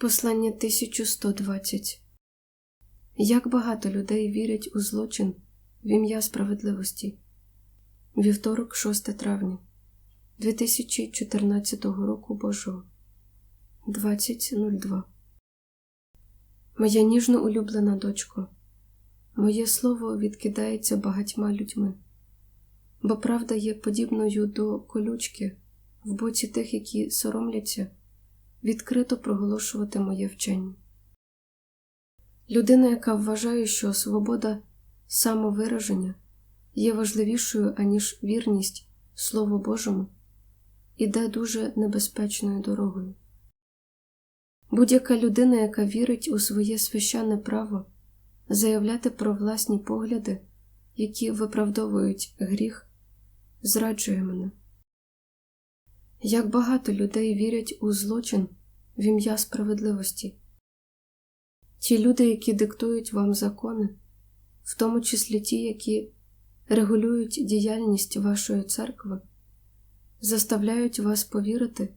Послання 1120 Як багато людей вірять у злочин в ім'я справедливості. Вівторок, 6 травня 2014 року Божого. 20.02 Моя ніжно улюблена дочко, моє слово відкидається багатьма людьми, бо правда є подібною до колючки в боці тих, які соромляться відкрито проголошувати моє вчення. Людина, яка вважає, що свобода самовираження є важливішою, аніж вірність Слову Божому, іде дуже небезпечною дорогою. Будь-яка людина, яка вірить у своє священне право заявляти про власні погляди, які виправдовують гріх, зраджує мене. Як багато людей вірять у злочин в ім'я справедливості. Ті люди, які диктують вам закони, в тому числі ті, які регулюють діяльність вашої церкви, заставляють вас повірити,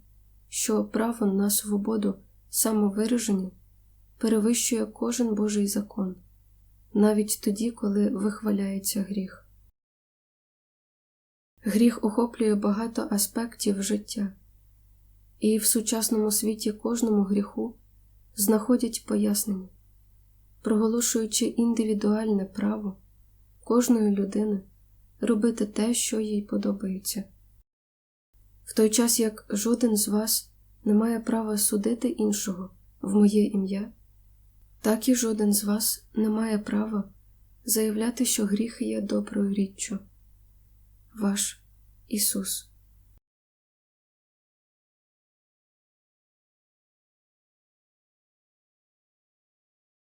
що право на свободу самовираження перевищує кожен Божий закон, навіть тоді, коли вихваляється гріх. Гріх охоплює багато аспектів життя, і в сучасному світі кожному гріху знаходять пояснення, проголошуючи індивідуальне право кожної людини робити те, що їй подобається. В той час як жоден з вас не має права судити іншого в моє ім'я, так і жоден з вас не має права заявляти, що гріх є доброю річчю. Ваш Ісус.